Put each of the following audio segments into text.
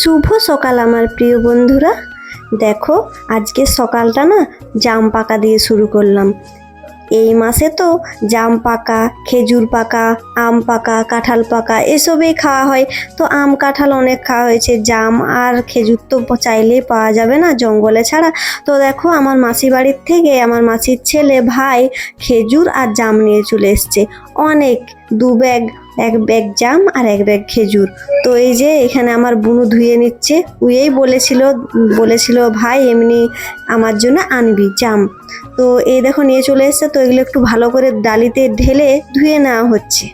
শুভ সকাল আমার প্রিয় বন্ধুরা। দেখো, আজকে সকালটা না জাম পাকা দিয়ে শুরু করলাম। এই মাসে তো জাম পাকা, খেজুর পাকা, আম পাকা, কাঁঠাল পাকা এসবেই খাওয়া হয়। তো আম, কাঁঠাল অনেক খাওয়া হয়েছে, জাম আর খেজুর তো চাইলেই পাওয়া যাবে না জঙ্গলে ছাড়া। তো দেখো, আমার মাসি বাড়ির থেকে আমার মাসির ছেলে ভাই খেজুর আর জাম নিয়ে চলে এসছে। অনেক, দু ব্যাগ এক ব্যাগ জাম আর এক ব্যাগ খেজুর। তো এই যে এখানে আমার বুনু ধুয়ে নিচ্ছে। উয়েই বলেছিল বলেছিল, ভাই, এমনি আমার জন্য আনবি জাম। তো এই দেখো নিয়ে চলে এসছে। তো এগুলো একটু ভালো করে ডালিতে ঢেলে ধুয়ে নেওয়া হচ্ছে।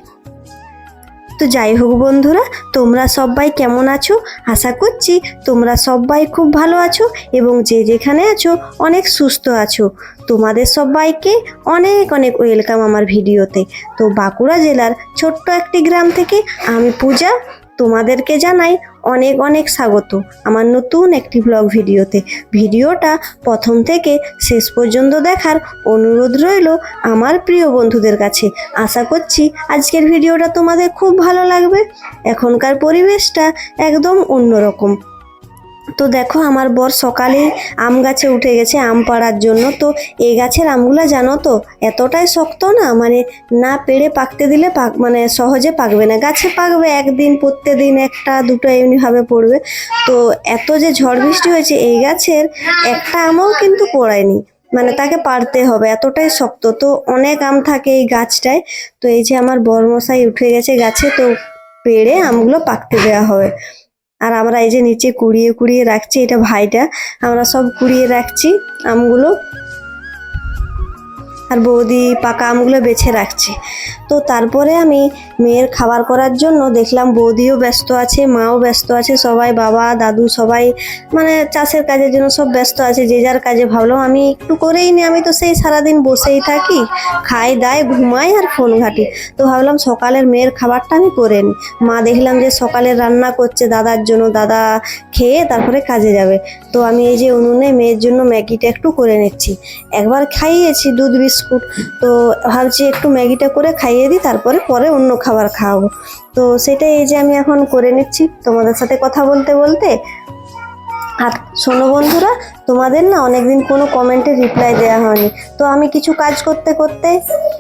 তো যাই হোক বন্ধুরা, তোমরা সবাই কেমন আছো? আশা করছি তোমরা সবাই খুব ভালো আছো এবং যে যেখানে আছো অনেক সুস্থ আছো। তোমাদের সবাইকে অনেক অনেক ওয়েলকাম আমার ভিডিওতে। তো বাঁকুড়া জেলার ছোট্ট একটি গ্রাম থেকে আমি পূজা, তোমাদেরকে জানাই অনেক অনেক স্বাগত আমার নতুন একটি ব্লগ ভিডিওতে। ভিডিওটা প্রথম থেকে শেষ পর্যন্ত দেখার অনুরোধ রইল আমার প্রিয় বন্ধুদের কাছে। আশা করছি আজকের ভিডিওটা তোমাদের খুব ভালো লাগবে। এখনকার পরিবেশটা একদম অন্যরকম। তো দেখো আমার বর সকালে আম গাছে উঠে গেছে, আম পাড়ার জন্য। তো এই গাছের আমগুলো জানো তো, এতটাই শক্ত না? মানে না পেড়ে পাকতে দিলে পাক মানে সহজে পাকবে না। গাছে পাকবে একদিন, প্রত্যেকদিন একটা, দুটো এমনিভাবে পড়বে। তো এত যে ঝড় বৃষ্টি হয়েছে, এই গাছের একটা আমও কিন্তু পড়ায়নি। মানে তাকে পারতে হবে, এতটাই শক্ত। তো অনেক আম থাকে এই গাছটায়। তো এই যে আমার বরমশাই উঠে গেছে গাছে, তো পেড়ে আমগুলো পাকতে দেওয়া হবে। আর আমরা এই যে নিচে কুড়িয়ে কুড়িয়ে রাখছি এটা ভাইটা, আমরা সব কুড়িয়ে রাখছি আমগুলো। আর বৌদি পাকা আমগুলো বেছে রাখছে। তো তারপরে আমি মেয়ের খাবার করার জন্য দেখলাম বৌদিও ব্যস্ত আছে, মাও ব্যস্ত আছে, সবাই বাবা, দাদু সবাই মানে চাষের কাজের জন্য সব ব্যস্ত আছে, যে যার কাজে ভাবলাম আমি একটু করেই নি, আমি তো সেই সারাদিন বসেই থাকি, খাই, দাই, ঘুমাই আর ফোন ঘাটি। তো ভাবলাম সকালের মেয়ের খাবারটা আমি করে নিই মা দেখলাম যে সকালে রান্না করছে দাদার জন্য, দাদা খেয়ে তারপরে কাজে যাবে। তো আমি এই যে উনুনে মেয়ের জন্য ম্যাগিটা একটু করে নিচ্ছি। একবার খাইয়েছি, দুধ বিস্কুট তো ভাবছি একটু ম্যাগিটা করে খাইয়ে দিই, তারপরে পরে অন্য খাবার খাওয়াবো। তো সেটাই এই যে আমি এখন করে নিচ্ছি। তোমাদের সাথে কথা বলতে বলতে, আর শোনো বন্ধুরা, তোমাদের না অনেকদিন কোনো কমেন্টে রিপ্লাই দেওয়া হয়নি। তো আমি কিছু কাজ করতে করতে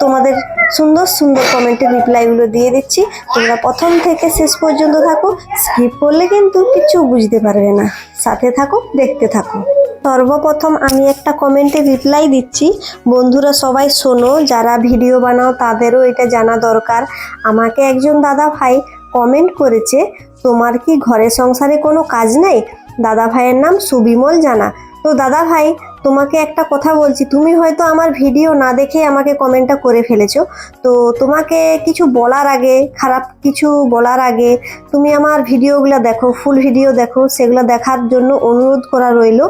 তোমাদের সুন্দর সুন্দর কমেন্টের রিপ্লাইগুলো দিয়ে দিচ্ছি। তোমরা প্রথম থেকে শেষ পর্যন্ত থাকো স্কিপ করলে কিন্তু কিছু বুঝতে পারবে না। সাথে থাকো, দেখতে থাকো। সর্বপ্রথম আমি একটা কমেন্টে রিপ্লাই দিচ্ছি। বন্ধুরা সবাই শোনো, যারা ভিডিও বানাও তাদেরও এটা জানা দরকার। আমাকে একজন দাদা ভাই কমেন্ট করেছে, তোমার কি ঘরে সংসারে কোনো কাজ নেই? দাদা ভাইয়ের নাম সুবিমল জানা। তো দাদা ভাই তোমাকে একটা কথা বলছি, তুমি হয়তো আমার ভিডিও না দেখে আমাকে কমেন্টটা করে ফেলেছো। তো তোমাকে কিছু বলার আগে, খারাপ কিছু বলার আগে, তুমি আমার ভিডিওগুলো দেখো ফুল ভিডিও দেখো, সেগুলো দেখার জন্য অনুরোধ করা রইল।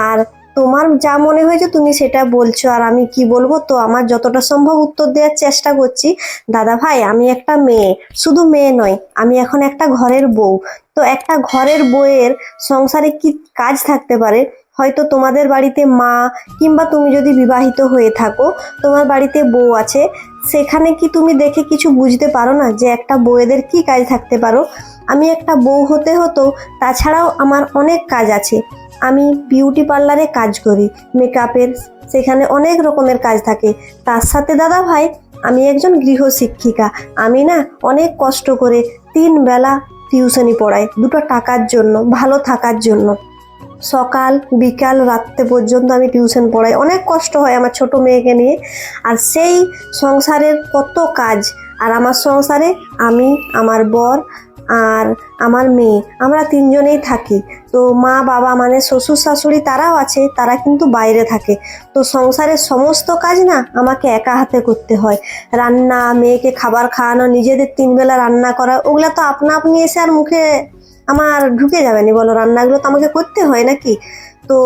আর তোমার যা মনে হয়েছে তুমি সেটা বলছো, আর আমি কি বলব? তো আমার যতটা সম্ভব উত্তর দেওয়ার চেষ্টা করছি। দাদা ভাই, আমি একটা মেয়ে, শুধু মেয়ে নয়, আমি এখন একটা ঘরের বউ। তো একটা ঘরের বউয়ের সংসারে কি কাজ থাকতে পারে? হয়তো তোমাদের বাড়িতে মা কিংবা তুমি যদি বিবাহিত হয়ে থাকো, তোমার বাড়িতে বউ আছে, সেখানে কি তুমি দেখে কিছু বুঝতে পারো না যে একটা বউয়েদের কি কাজ থাকতে পারো? আমি একটা বউ হতে হতো, তাছাড়াও আমার অনেক কাজ আছে। আমি বিউটি পার্লারে কাজ করি, মেকআপের সেখানে অনেক রকমের কাজ থাকে। তার সাথে দাদা ভাই, আমি একজন গৃহশিক্ষিকা আমি না অনেক কষ্ট করে তিন বেলা টিউশনি পড়াই, দুটো টাকার জন্য, ভালো থাকার জন্য। সকাল, বিকাল, রাত্রে পর্যন্ত আমি টিউশন পড়াই। অনেক কষ্ট হয় আমার ছোট মেয়েকে নিয়ে। আর সেই সংসারের কত কাজ। আর আমার সংসারে আমি, আমার বর আর আমার মেয়ে, আমরা তিনজনেই থাকি। তো মা, বাবা মানে শ্বশুর, শাশুড়ি তারাও আছে, তারা কিন্তু বাইরে থাকে। তো সংসারের সমস্ত কাজ না আমাকে একা হাতে করতে হয়। রান্না, মেয়েকে খাবার খাওয়ানো, নিজেদের তিনবেলা রান্না করা, ওগুলো তো আপনা আপনি এসে আর মুখে আমার ঢুকে যাবে নি। বলো, রান্নাগুলো তো আমাকে করতে হয় নাকি? তো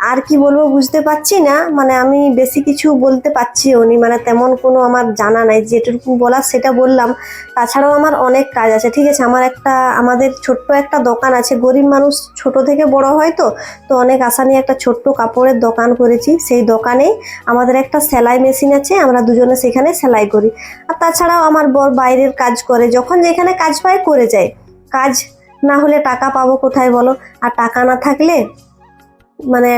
আর কি বলব বুঝতে পারছি না। মানে আমি বেশি কিছু বলতে পারছিও নি। মানে তেমন কোনো আমার জানা নাই। যেটুকু বলার সেটা বললাম। তাছাড়াও আমার অনেক কাজ আছে। ঠিক আছে, আমার একটা, আমাদের ছোট্ট একটা দোকান আছে। গরিব মানুষ ছোট থেকে বড় হয় তো। তো অনেক আশা নিয়ে একটা ছোট্ট কাপড়ের দোকান করেছি। সেই দোকানে আমাদের একটা সেলাই মেশিন আছে। আমরা দুজনে সেখানে সেলাই করি। আর তাছাড়াও আমার বর বাইরের কাজ করে। যখন যেখানে কাজ পায়, করে যায়। কাজ না হলে টাকা পাবো কোথায় বলো? আর টাকা না থাকলে মানে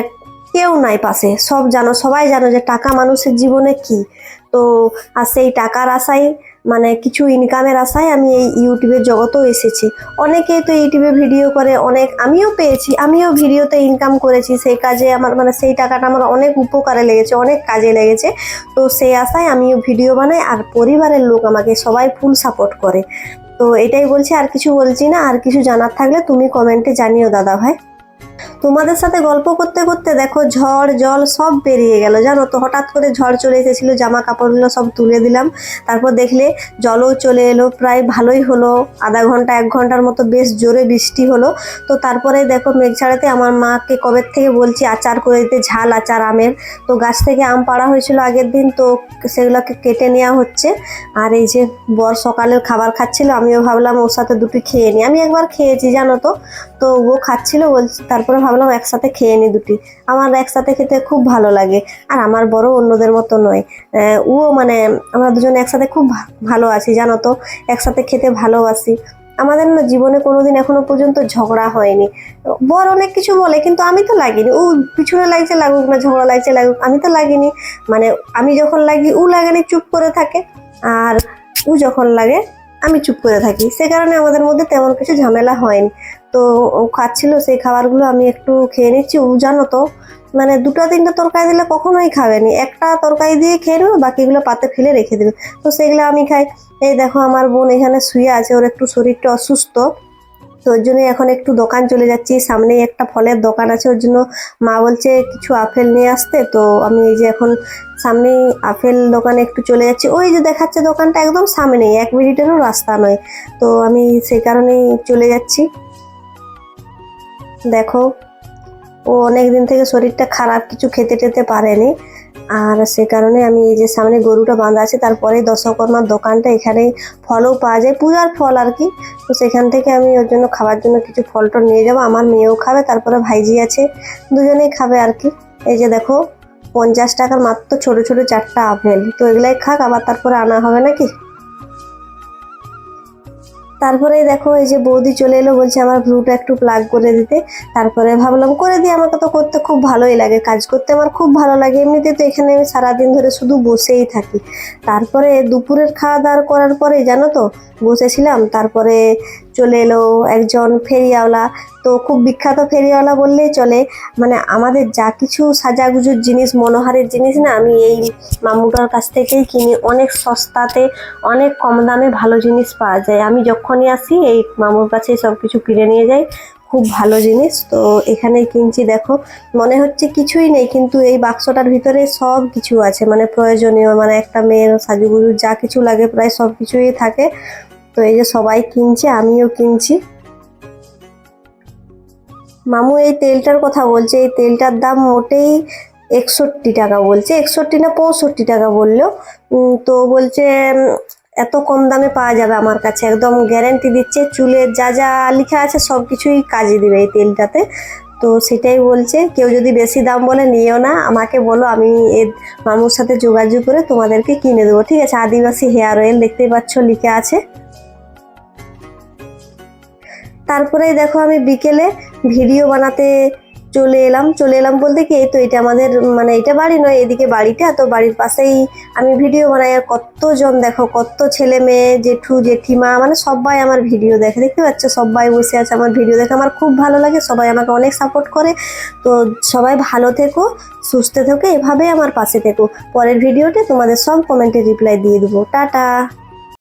কেউ নাই পাশে। সব জানো, সবাই জানো যে টাকা মানুষের জীবনে কি। তো আর সেই টাকার আশায় মানে কিছু ইনকামের আশায় আমি এই ইউটিউবের জগতেও এসেছি। অনেকেই তো ইউটিউবে ভিডিও করে, অনেক আমিও পেয়েছি, আমিও ভিডিওতে ইনকাম করেছি। সেই কাজে আমার মানে সেই টাকাটা আমার অনেক উপকারে লেগেছে, অনেক কাজে লেগেছে। তো সেই আশায় আমিও ভিডিও বানাই, আর পরিবারের লোক আমাকে সবাই ফুল সাপোর্ট করে। তো এটাই বলছি, আর কিছু বলছি না, আর কিছু জানার থাকলে তুমি কমেন্টে জানিও দাদা ভাই তোমাদের সাথে গল্প করতে করতে দেখো ঝড়, জল সব বেরিয়ে গেল। জানো তো, হঠাৎ করে ঝড় চলে এসেছিল জামা কাপড়গুলো সব তুলে দিলাম। তারপর দেখলে জলও চলে এলো, প্রায় ভালোই হলো। আধা ঘণ্টা, এক ঘণ্টার মতো বেশ জোরে বৃষ্টি হলো। তো তারপরে দেখো মেঘ ছাড়াতে আমার মাকে কবের থেকে বলছি, আচার করে দিতে, ঝাল আচার আমের। তো গাছ থেকে আম পাড়া হয়েছিল আগের দিন, তো সেগুলোকে কেটে নেওয়া হচ্ছে। আর এই যে বর সকালের খাবার খাচ্ছিল, আমিও ভাবলাম ওর সাথে দুটো খেয়ে নিই। আমি একবার খেয়েছি, জানো তো। তো ও খাচ্ছিল, বলছি তারপরে ভাবলাম একসাথে খেয়ে নি দুটি। আমার একসাথে খেতে খুব ভালো লাগে। আর আমার বড় অন্যদের মতো নয়। ও মানে আমরা দুজন একসাথে খুব ভালো আছি, জানো তো? একসাথে খেতে ভালোবাসি। আমাদের না জীবনে কোনোদিন এখনও পর্যন্ত ঝগড়া হয়নি। বর অনেক কিছু বলে, কিন্তু আমি তো লাগিনি। ও পিছনে লাগছে লাগুক না, ঝগড়া লাগছে লাগুক, আমি তো লাগিনি। মানে আমি যখন লাগি, ও লাগেনি চুপ করে থাকে। আর ও যখন লাগে, আমি চুপ করে থাকি। সে কারণে আমাদের মধ্যে তেমন কিছু ঝামেলা হয়নি। তো ও খাচ্ছিল, সেই খাবারগুলো আমি একটু খেয়ে নিচ্ছি। ও জানো তো মানে দুটো তিনটা তরকারি দিলে কখনোই খাবেনি একটা তরকারি দিয়ে খেয়ে নেবে, বাকিগুলো পাতে ফেলে রেখে দেবে। তো সেগুলো আমি খাই। এই দেখো, আমার বোন এখানে শুয়ে আছে, ওর একটু শরীরটা অসুস্থ। তো ওর জন্য এখন একটু দোকান চলে যাচ্ছি। সামনেই একটা ফলের দোকান আছে, ওর জন্য মা বলছে কিছু আপেল নিয়ে আসতে। তো আমি এই যে এখন সামনেই আপেল দোকানে একটু চলে যাচ্ছি। ওই যে দেখাচ্ছে দোকানটা একদম সামনেই, এক মিনিটেরও রাস্তা নয়। তো আমি সেই কারণেই চলে যাচ্ছি। দেখো, ও অনেক দিন থেকে শরীরটা খারাপ, কিছু খেতে টেতে পারেনি। আর সে কারণে আমি এই যে সামনে গরুটা বাঁধা আছে, তারপরে দশকর্মার দোকানটা এখানে ফলও পাওয়া যায়, পূজার ফল আর কি। তো সেখান থেকে আমি ওর জন্য খাবার জন্য কিছু ফল টল নিয়ে যাব, আমার মেয়েও খাবে, তারপরে ভাইজি আছে, দুজনেই খাবে আর কি। এই যে দেখো, পঞ্চাশ টাকার মাত্র ছোট ছোট চারটা আপেল, তো এগুলাই খাক, আবার তারপরে আনা হবে নাকি? তারপরে দেখো এই যে বৌদি চলে এলো, বলছে আমার ভ্রুটা একটু প্লাগ করে দিতে। তারপরে ভাবলাম, করে দিই আমাকে তো করতে খুব ভালোই লাগে, কাজ করতে আমার খুব ভালো লাগে। এমনিতে তো এখানে আমি সারাদিন ধরে শুধু বসেই থাকি। তারপরে দুপুরের খাওয়া দাওয়া করার পরে জানো তো, বসেছিলাম। তারপরে চলে এলো একজন ফেরিওয়ালা। তো খুব বিখ্যাত ফেরিওয়ালা বললেই চলে। মানে আমাদের যা কিছু সাজাগুজুর জিনিস, মনোহারের জিনিস না, আমি এই মামুটার কাছ থেকেই কিনি। অনেক সস্তাতে, অনেক কম দামে ভালো জিনিস পাওয়া যায়। আমি যখনই আসি, এই মামুর কাছেই সব কিছু কিনে নিয়ে যাই। খুব ভালো জিনিস। তো এখানেই কিনছি, দেখো, মনে হচ্ছে কিছুই নেই, কিন্তু এই বাক্সটার ভিতরে সব কিছু আছে। মানে প্রয়োজনীয় মানে একটা মেয়ের সাজুগুজু যা কিছু লাগে, প্রায় সব কিছুই থাকে। তো এই যে সবাই কিনছে, আমিও কিনছি। মামু, এই তেলটার কথা বলছে। এই তেলটার দাম মোটেই একষট্টি টাকা বলছে। একষট্টি না পঁয়ষট্টি টাকা বলল। তো বলছে এত কম দামে পাওয়া যাবে আমার কাছে। একদম গ্যারেন্টি দিচ্ছে চুলের যা যা লেখা আছে সব কিছুই কাজে দিবে এই তেলটাতে। তো সেটাই বলছে, কেউ যদি বেশি দাম বলে নিও না, আমাকে বলো, আমি এর মামুর সাথে যোগাযোগ করে তোমাদেরকে কিনে দেবো। ঠিক আছে, আদিবাসী হেয়ার অয়েল দেখতেই পাচ্ছ লিখে আছে। তারপরে দেখো আমি বিকেলে ভিডিও বানাতে চলে এলাম চলে এলাম বলতে কি, এই তো এটা আমাদের মানে এটা বাড়ি নয়, এদিকে বাড়িটা, তো বাড়ির পাশেই আমি ভিডিও বানাই, আর কতজন দেখো, কত ছেলে মেয়ে, জেঠু, জেঠিমা মানে সবাই আমার ভিডিও দেখে, দেখতে পাচ্ছ? সবাই বসে আছে আমার ভিডিও দেখে, আমার খুব ভালো লাগে, সবাই আমাকে অনেক সাপোর্ট করে। তো সবাই ভালো থেকো, সুস্থ থেকো, এভাবেই আমার পাশে থেকো। পরের ভিডিওতে তোমাদের সব কমেন্টে রিপ্লাই দিয়ে দেবো। টাটা!